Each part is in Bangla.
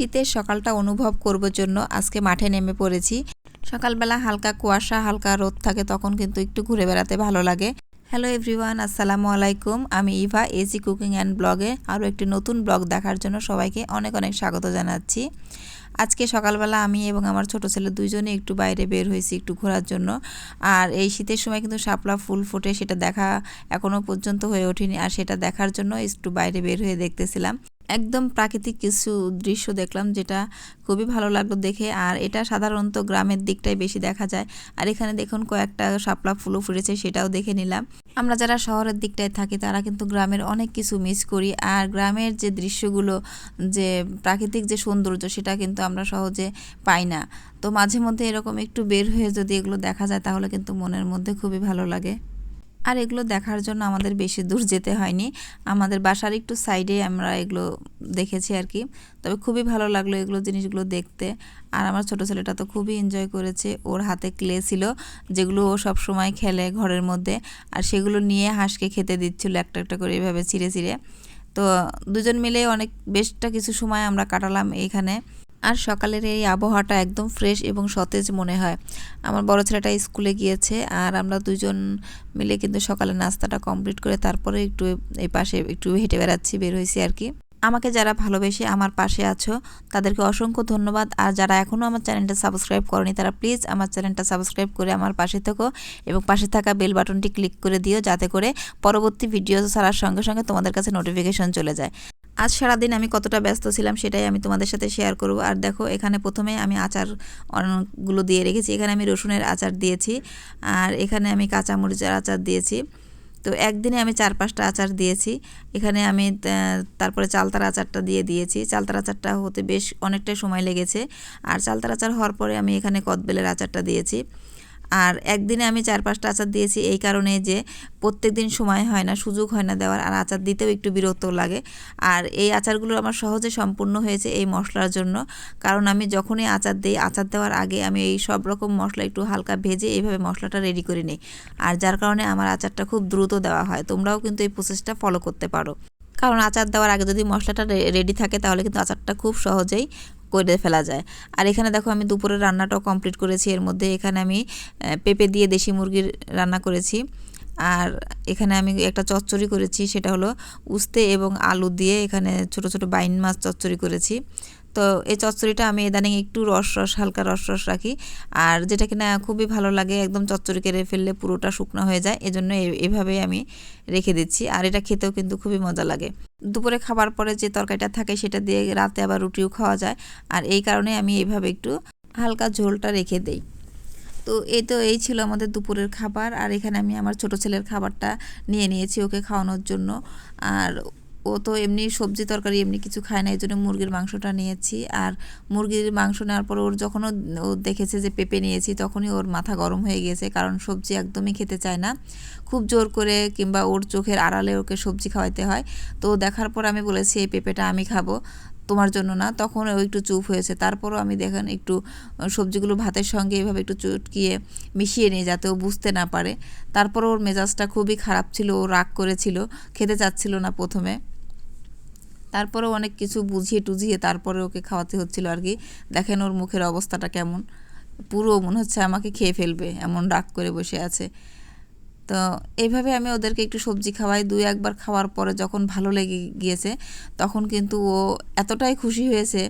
শীতের সকালটা অনুভব করব জন্য আজকে মাঠে নেমে পড়েছি। সকালবেলা হালকা কুয়াশা, হালকা রোদ থাকে, তখন কিন্তু একটু ঘুরে বেড়াতে ভালো লাগে। হ্যালো এভরিওয়ান, আসসালামু আলাইকুম। আমি ইভা, এসি কুকিং অ্যান্ড ব্লগে আরও একটি নতুন ব্লগ দেখার জন্য সবাইকে অনেক অনেক স্বাগত জানাচ্ছি। আজকে সকালবেলা আমি এবং আমার ছোট ছেলে দুইজনে একটু বাইরে বের হয়েছি একটু ঘোরার জন্য। আর এই শীতের সময় কিন্তু শাপলা ফুল ফোটে, সেটা দেখা এখনও পর্যন্ত হয়ে ওঠেনি। আর সেটা দেখার জন্য একটু বাইরে বের হয়ে দেখতেছিলাম। একদম প্রাকৃতিক কিছু দৃশ্য দেখলাম যেটা খুবই ভালো লাগল দেখে। আর এটা সাধারণত গ্রামের দিকটাই বেশি দেখা যায়। আর এখানে দেখুন কয়েকটা শাপলা ফুলও ফুটেছে সেটাও দেখে নিলাম। আমরা যারা শহরের দিকটায় থাকি তারা কিন্তু গ্রামের অনেক কিছু মিস করি। আর গ্রামের যে দৃশ্যগুলো, যে প্রাকৃতিক যে সৌন্দর্য সেটা কিন্তু আমরা সহজে পাই না। তো মাঝে মধ্যে এরকম একটু বের হয়ে যদি এগুলো দেখা যায় তাহলে কিন্তু মনের মধ্যে খুবই ভালো লাগে। আর এগুলো দেখার জন্য আমাদের বেশি দূর যেতে হয়নি। আমাদের বাসার একটু সাইডে আমরা এগুলো দেখেছি আর কি। তবে খুবই ভালো লাগল এগুলো জিনিসগুলো দেখতে। আর আমার ছোট ছেলেটা তো খুবই এনজয় করেছে। ওর হাতে ক্লে ছিল, যেগুলো ও সব সময় খেলে ঘরের মধ্যে। আর সেগুলো নিয়ে হাঁসকে খেতে দিচ্ছিল একটা একটা করে এভাবে চিড়ে চিড়ে তো দুজন মিলে অনেক, বেশটা কিছু সময় আমরা কাটালাম এইখানে আর সকালের এই আবহাওয়াটা একদম ফ্রেশ এবং সতেজ মনে হয়। আমার বড় ছেলেটা স্কুলে গিয়েছে আর আমরা দুজন মিলে কিন্তু সকালে নাস্তাটা কমপ্লিট করে তারপরে একটু এই পাশে একটু হেঁটে বেড়াচ্ছি, বের হয়েছি আর কি। আমাকে যারা ভালোবেসে আমার পাশে আছো, তাদেরকে অসংখ্য ধন্যবাদ। আর যারা এখনও আমার চ্যানেলটা সাবস্ক্রাইব করেনি, তারা প্লিজ আমার চ্যানেলটা সাবস্ক্রাইব করে আমার পাশে থেকো এবং পাশে থাকা বেল বাটনটি ক্লিক করে দিও, যাতে করে পরবর্তী ভিডিও ছাড়ার সঙ্গে সঙ্গে তোমাদের কাছে নোটিফিকেশন চলে যায়। আজ সারাদিন আমি কতটা ব্যস্ত ছিলাম সেটাই আমি তোমাদের সাথে শেয়ার করব। আর দেখো, এখানে প্রথমে আমি আচার অনেকগুলো দিয়ে রেখেছি। এখানে আমি রসুনের আচার দিয়েছি, আর এখানে আমি কাঁচামরিচের আচার দিয়েছি। তো একদিনে আমি চার পাঁচটা আচার দিয়েছি। এখানে আমি তারপরে চালতার আচারটা দিয়ে দিয়েছি। চালতার আচারটা হতে বেশ অনেকটাই সময় লেগেছে। আর চালতার আচার হওয়ার পরে আমি এখানে কদবেলের আচারটা দিয়েছি। আর একদিনে আমি চার পাঁচটা আচার দিয়েছি এই কারণে যে প্রত্যেক দিন সময় হয় না, সুযোগ হয় না দেওয়ার, আর আচার দিতেও একটু বিরক্ত লাগে। আর এই আচারগুলো আমার সহজে সম্পূর্ণ হয়েছে এই মশলার জন্য। কারণ আমি যখনই আচার দিই, আচার দেওয়ার আগে আমি এই সব রকম মশলা একটু হালকা ভেজে এইভাবে মশলাটা রেডি করে নিই। আর যার কারণে আমার আচারটা খুব দ্রুত দেওয়া হয়, তোমরাও কিন্তু এই প্রসেসটা ফলো করতে পারো। কারণ আচার দেওয়ার আগে যদি মশলাটা রেডি থাকে তাহলে কিন্তু আচারটা খুব সহজেই করে ফেলা যায়। আর এখানে দেখো আমি দুপুরের রান্নাটাও কমপ্লিট করেছি। এর মধ্যে এখানে আমি পেঁপে দিয়ে দেশি মুরগির রান্না করেছি। আর এখানে আমি একটা চচ্চড়ি করেছি, সেটা হলো উস্তে এবং আলু দিয়ে এখানে ছোট ছোট বাইন মাছ চচ্চড়ি করেছি। তো এই চচ্চড়িটা আমি ইদানিং একটু রস রস হালকা রস রস রাখি। আর যেটা কিনা খুবই ভালো লাগে, একদম চচ্চড়ি কেড়ে ফেললে পুরোটা শুকনো হয়ে যায়, এজন্য এভাবেই আমি রেখে দিচ্ছি। আর এটা খেতেও কিন্তু খুবই মজা লাগে। দুপুরে খাবার পরে যে তরকারিটা থাকে সেটা দিয়ে রাতে আবার রুটিও খাওয়া যায়। আর এই কারণে আমি এইভাবে একটু হালকা ঝোলটা রেখে দেই। তো এই তো এই ছিল আমাদের দুপুরের খাবার। আর এখানে আমি আমার ছোট ছেলের খাবারটা নিয়ে নিয়েছি, ওকে খাওয়ানোর জন্য। আর ও তো এমনি সবজি তরকারি এমনি কিছু খায় না, এই জন্য মুরগির মাংসটা নিয়েছি। আর মুরগির মাংস নেওয়ার পর ওর যখন ও দেখেছে যে পেঁপে নিয়েছি, তখনই ওর মাথা গরম হয়ে গিয়েছে, কারণ সবজি একদমই খেতে চায় না। খুব জোর করে কিংবা ওর চোখের আড়ালে ওকে সবজি খাওয়াইতে হয়। তো দেখার পর আমি বলেছি, এই পেঁপেটা আমি খাব তোমার জন্য না। তখন ও একটু চুপ হয়েছে। তারপরও আমি দেখেন একটু সবজিগুলো ভাতের সঙ্গে এভাবে একটু চটকিয়ে মিশিয়ে নিই যাতে ও বুঝতে না পারে। তারপর ওর মেজাজটা খুবই খারাপ ছিল, ও রাগ করেছিল, খেতে চাচ্ছিল না প্রথমে। তারপরেও অনেক কিছু বুঝিয়ে টুঝিয়ে তারপরে ওকে খাওয়াতে হচ্ছিল আর কি। দেখেন ওর মুখের অবস্থাটা কেমন। পুরো মনে হচ্ছে আমাকে খেয়ে ফেলবে, এমন রাগ করে বসে আছে। তো এইভাবে আমি ওদেরকে একটু সবজি খাওয়াই, দুই একবার খাওয়ার পরে যখন ভালো লেগে গিয়েছে, তখন কিন্তু ও এতটাই খুশি হয়েছে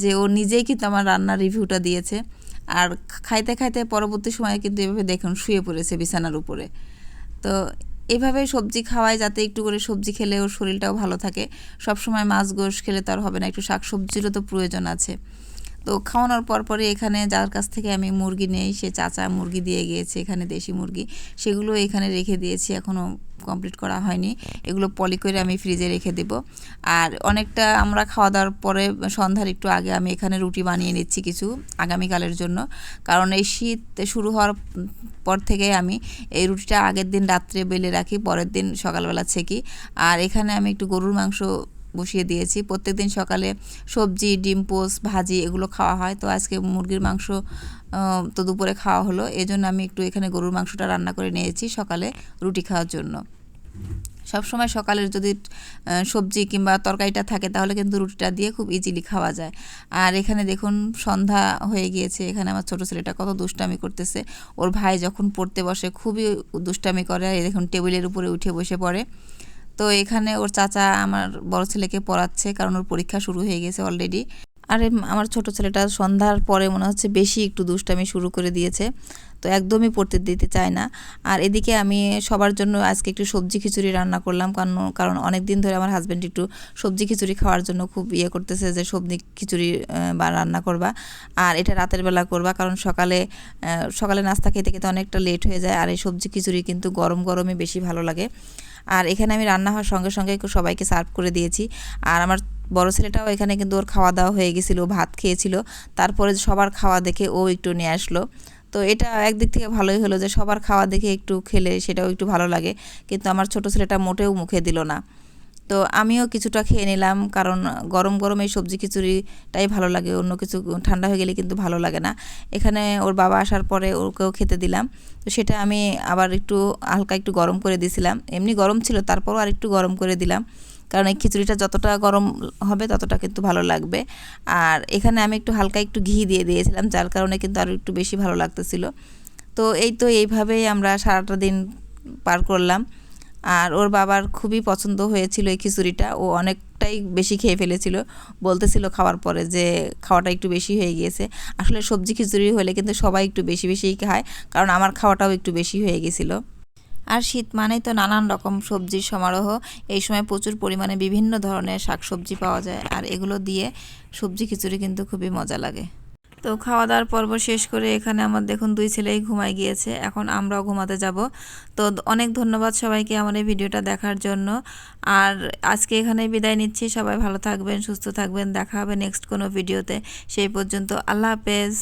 যে ও নিজেই কিন্তু আমার রান্নার রিভিউটা দিয়েছে। আর খাইতে খাইতে পরবর্তী সময়ে কিন্তু এভাবে দেখুন শুয়ে পড়েছে বিছানার উপরে। তো এভাবে সবজি খাওয়ায় যাতে একটু করে সবজি খেলে ওর শরীরটাও ভালো থাকে। সব সময় মাছ গোশ খেলে তো আর হবে না, একটু শাক সবজিরও তো প্রয়োজন আছে। তো খাওয়ানোর পর পরে এখানে যার কাছ থেকে আমি মুরগি নেই, সে চাচা মুরগি দিয়ে গিয়েছে, এখানে দেশি মুরগি। সেগুলো এখানে রেখে দিয়েছি এখনও কমপ্লিট করা হয়নি। এগুলো পলি করে আমি ফ্রিজে রেখে দেব। আর অনেকটা আমরা খাওয়া দাওয়ার পরে সন্ধ্যার একটু আগে আমি এখানে রুটি বানিয়ে নিচ্ছি কিছু আগামীকালের জন্য। কারণ এই শীত শুরু হওয়ার পর থেকে আমি এই রুটিটা আগের দিন রাত্রে বেলে রাখি, পরের দিন সকালবেলা ছেঁকি। আর এখানে আমি একটু গরুর মাংস বসিয়ে দিয়েছি। প্রত্যেকদিন সকালে সবজি, ডিম পোস্ট ভাজি এগুলো খাওয়া হয়। তো আজকে মুরগির মাংস তো দুপুরে খাওয়া হলো। এই জন্য আমি একটু এখানে গরুর মাংসটা রান্না করে নিয়েছি সকালে রুটি খাওয়ার জন্য। সবসময় সকালের যদি সবজি কিংবা তরকারিটা থাকে তাহলে কিন্তু রুটিটা দিয়ে খুব ইজিলি খাওয়া যায়। আর এখানে দেখুন সন্ধ্যা হয়ে গিয়েছে। এখানে আমার ছোটো ছেলেটা কত দুষ্টামি করতেছে। ওর ভাই যখন পড়তে বসে খুবই দুষ্টামি করে। এই দেখুন টেবিলের উপরে উঠে বসে পড়ে। তো এখানে ওর চাচা আমার বড় ছেলেকে পড়াচ্ছে, কারণ ওর পরীক্ষা শুরু হয়ে গেছে অলরেডি আর আমার ছোট ছেলেটা সন্ধ্যার পরে মনে হচ্ছে বেশি একটু দুষ্টামি শুরু করে দিয়েছে। তো একদমই পড়তে দিতে চায় না। আর এদিকে আমি সবার জন্য আজকে একটু সবজি খিচুড়ি রান্না করলাম। কারণ কারণ অনেক দিন ধরে আমার হাজব্যান্ড একটু সবজি খিচুড়ি খাওয়ার জন্য খুব ইয়ে করতেছে যে, সবজি খিচুড়ি বা রান্না করবা। আর এটা রাতের বেলা করবা। কারণ সকালে সকালে নাস্তা খেতে খেতে অনেকটা লেট হয়ে যায়। আর এই সবজি খিচুড়ি কিন্তু গরম গরমে বেশি ভালো লাগে। আর এখানে আমি রান্না হওয়ার সঙ্গে সঙ্গে সবাইকে সার্ভ করে দিয়েছি। আর আমার বড় ছেলেটাও এখানে কিন্তু ওর খাওয়া দাওয়া হয়ে গেছিল, ভাত খেয়েছিল। তারপরে সবার খাওয়া দেখে ও একটু নিয়ে আসলো। তো এটা একদিক থেকে ভালোই হলো যে সবার খাওয়া দেখে একটু খেলে সেটাও একটু ভালো লাগে। কিন্তু আমার ছোট ছেলেটা মোটেও মুখে দিল না। তো আমিও কিছুটা খেয়ে নিলাম কারণ গরম গরম এই সবজি খিচুড়িটাই ভালো লাগে, অন্য কিছু ঠান্ডা হয়ে গেলে কিন্তু ভালো লাগে না। এখানে ওর বাবা আসার পরে ওকেও খেতে দিলাম। তো সেটা আমি আবার একটু হালকা একটু গরম করে দিয়েছিলাম এমনি গরম ছিল, তারপরও আর একটু গরম করে দিলাম। কারণ এই খিচুড়িটা যতটা গরম হবে ততটা কিন্তু ভালো লাগবে। আর এখানে আমি একটু হালকা একটু ঘি দিয়ে দিয়েছিলাম, যার কারণে কিন্তু আরও একটু বেশি ভালো লাগতেছিল। তো এই তো এইভাবেই আমরা সারাটা দিন পার করলাম। আর ওর বাবার খুবই পছন্দ হয়েছিল এই খিচুড়িটা। ও অনেকটাই বেশি খেয়ে ফেলেছিল। বলতেছিল খাওয়ার পরে যে খাওয়াটা একটু বেশি হয়ে গিয়েছে। আসলে সবজি খিচুড়ি হলে কিন্তু সবাই একটু বেশি বেশিই খায়, কারণ আমার খাওয়াটাও একটু বেশি হয়ে গেছিল আর শীত মানেই তো নানান রকম সবজির সমারোহ। এই সময় প্রচুর পরিমাণে বিভিন্ন ধরনের শাকসবজি পাওয়া যায় আর এগুলো দিয়ে সবজি খিচুড়ি কিন্তু খুবই মজা লাগে। তো খাওয়া দাওয়ার পর্ব শেষ করে এখানে আমার দেখুন দুই ছেলেই ঘুমায় গিয়েছে। এখন আমরাও ঘুমাতে যাব। তো অনেক ধন্যবাদ সবাইকে আমার এই ভিডিওটা দেখার জন্য। আর আজকে এখানে বিদায় নিচ্ছি। সবাই ভালো থাকবেন, সুস্থ থাকবেন। দেখা হবে নেক্সট কোনো ভিডিওতে। সেই পর্যন্ত আল্লাহ হাফেজ।